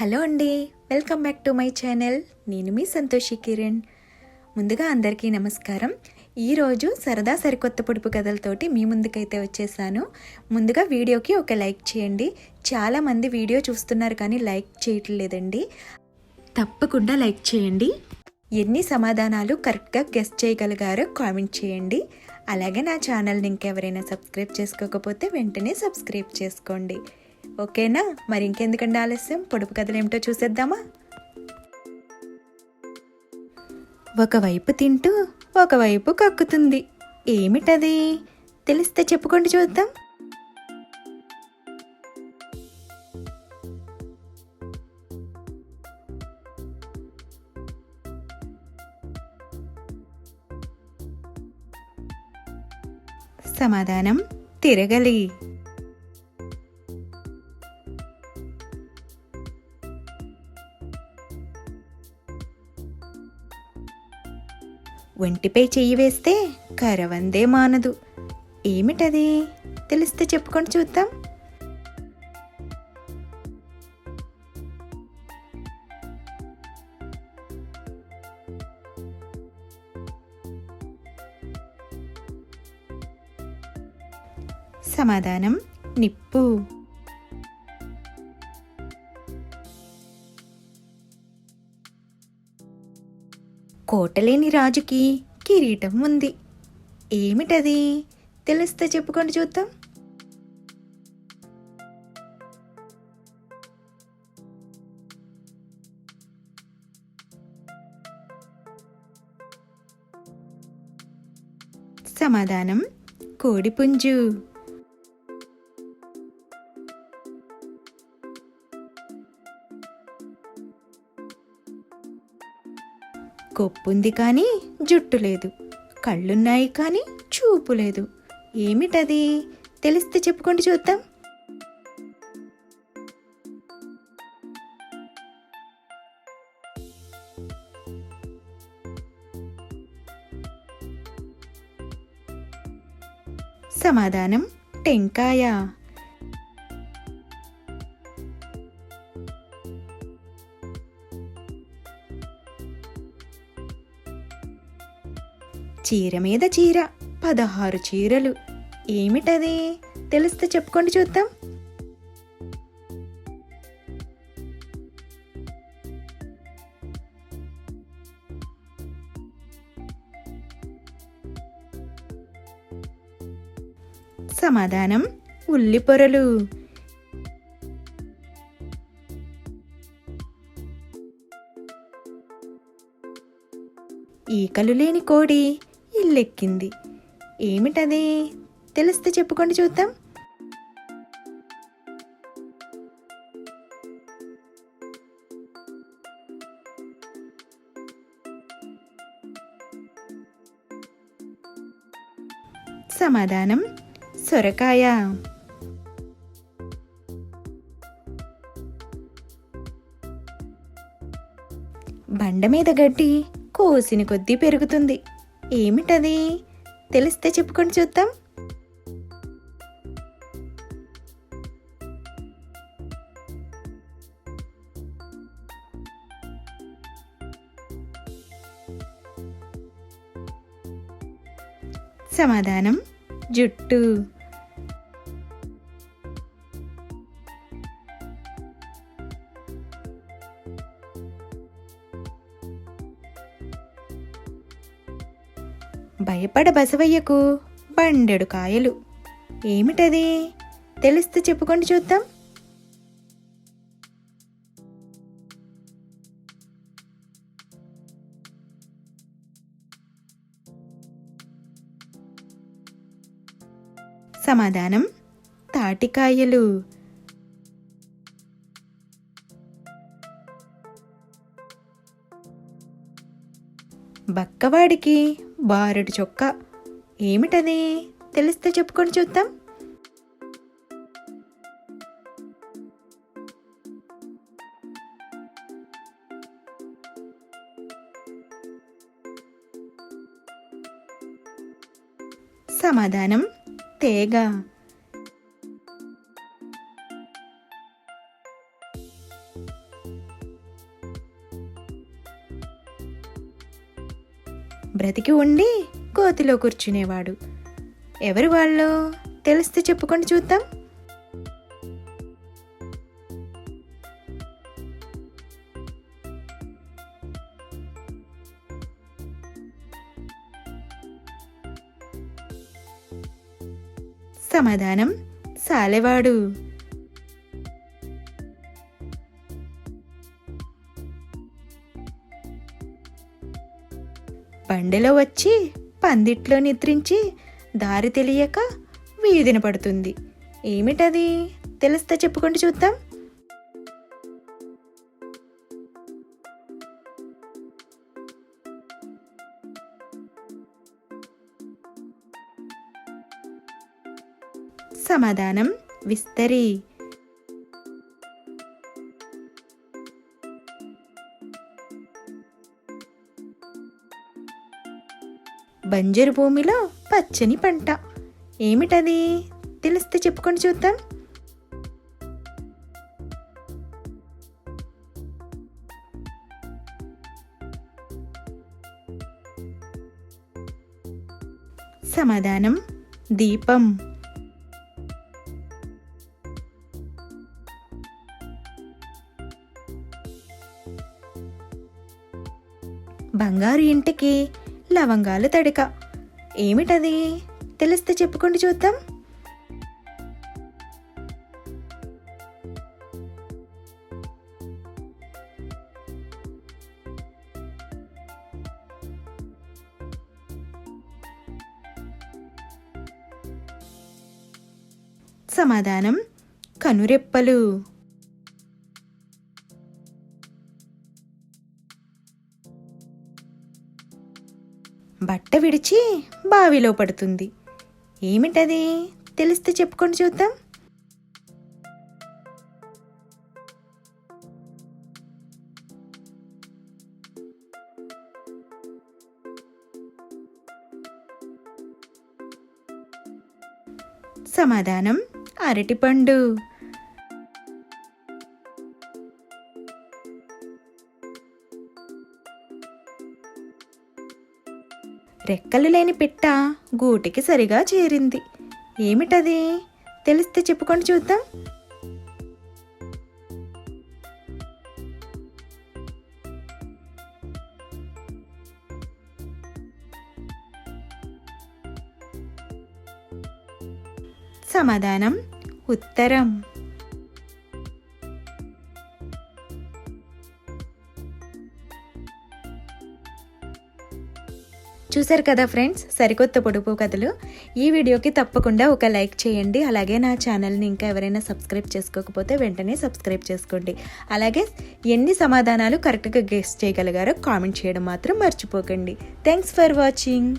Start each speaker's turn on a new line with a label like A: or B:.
A: Hello అండి welcome back to my channel. నేను మీ సంతోషి కిరణ్. ముందుగా అందరికీ నమస్కారం. ఈరోజు సరదా సరికొత్త పొడుపు కథలతోటి మీ ముందుకైతే వచ్చేసాను. ముందుగా వీడియోకి ఒక లైక్ చేయండి. చాలామంది వీడియో చూస్తున్నారు కానీ లైక్ చేయట్లేదండి. తప్పకుండా లైక్ చేయండి. ఎన్ని సమాధానాలు కరెక్ట్గా గెస్ట్ చేయగలిగారో కామెంట్ చేయండి. అలాగే నా ఛానల్ని ఇంకెవరైనా సబ్స్క్రైబ్ చేసుకోకపోతే వెంటనే సబ్స్క్రైబ్ చేసుకోండి. ఓకేనా? మరి ఇంకెందుకండి ఆలస్యం? పొడుపు కథలు ఏమిటో చూసేద్దామా? ఒకవైపు తింటూ ఒకవైపు కక్కుతుంది. ఏమిటది? తెలిస్తే చెప్పుకోండి చూద్దాం. సమాధానం తిరగలి. ఒంటిపై చెయ్యి వేస్తే కరవందే మానదు. ఏమిటది? తెలిస్తే చెప్పుకొని చూద్దాం. సమాధానం నిప్పు. కోటలేని రాజుకి కిరీటం ఉంది. ఏమిటది? తెలిస్తే చెప్పుకొని చూద్దాం. సమాధానం. కోడిపుంజు కొప్పుంది కానీ జుట్టు లేదు. కళ్ళున్నాయి కానీ చూపు లేదు. ఏమిటది? తెలిస్తే చెప్పుకోండి చూద్దాం. సమాధానం టెంకాయ. చీర మీద చీర పదహారు చీరలు. ఏమిటది? తెలిస్తే చెప్పుకోండి చూద్దాం. సమాధానం ఉల్లి పొరలు. ఈకలు లేని కోడి ఇల్లెక్కింది ఏమిటది? తెలిస్తే చెప్పుకోండి చూద్దాం. సమాధానం సొరకాయ. బండ మీద గడ్డి కోసిన కొద్దీ పెరుగుతుంది. ఏమిటది? తెలిస్తే చెప్పుకొని చూద్దాం. సమాధానం. జుట్టు. భయపడ బసవయ్యకు బండెడు కాయలు. ఏమిటది? తెలిస్తే చెప్పుకోండి చూద్దాం. సమాధానం తాటికాయలు బక్కవాడికి బారెడు చొక్క. ఏమిటది? తెలిస్తే చెప్పుకొని చూద్దాం. సమాధానం తేగ. బ్రతికి ఉండి కోతిలో కూర్చునేవాడు. ఎవరు వాళ్ళు తెలిస్తే చెప్పుకొని చూద్దాం. సమాధానం సాలెవాడు. బండిలో వచ్చి పందిట్లో నిద్రించి దారి తెలియక వీధిన పడుతుంది. ఏమిటది? తెలిస్తే చెప్పుకుంటూ చూద్దాం. సమాధానం విస్తరి. బంజరు భూమిలో పచ్చని పంట. ఏమిటది? తెలిస్తే చెప్పుకొని చూద్దాం. సమాధానం దీపం. బంగారు ఇంటికి లవంగాలు తడిక. ఏమిటది? తెలిస్తే చెప్పుకోండి చూద్దాం. సమాధానం. కనురెప్పలు. విడిచి బావిలో పడుతుంది. ఏమిటది? తెలిస్తే చెప్పుకొని చూద్దాం. సమాధానం. అరటిపండు. రెక్కలు లేని పిట్ట గూటికి సరిగా చేరింది. ఏమిటది? తెలిస్తే చెప్పుకొని చూద్దాం. సమాధానం ఉత్తరం. చూశారు కదా ఫ్రెండ్స్? సరికొత్త పొడుపు కథలు. ఈ వీడియోకి తప్పకుండా ఒక లైక్ చేయండి. అలాగే నా ఛానల్ని ఇంకా ఎవరైనా సబ్స్క్రైబ్ చేసుకోకపోతే వెంటనే సబ్స్క్రైబ్ చేసుకోండి. అలాగే ఎన్ని సమాధానాలు కరెక్ట్గా గెస్ట్ చేయగలిగారో కామెంట్ చేయడం మాత్రం మర్చిపోకండి. Thanks for watching.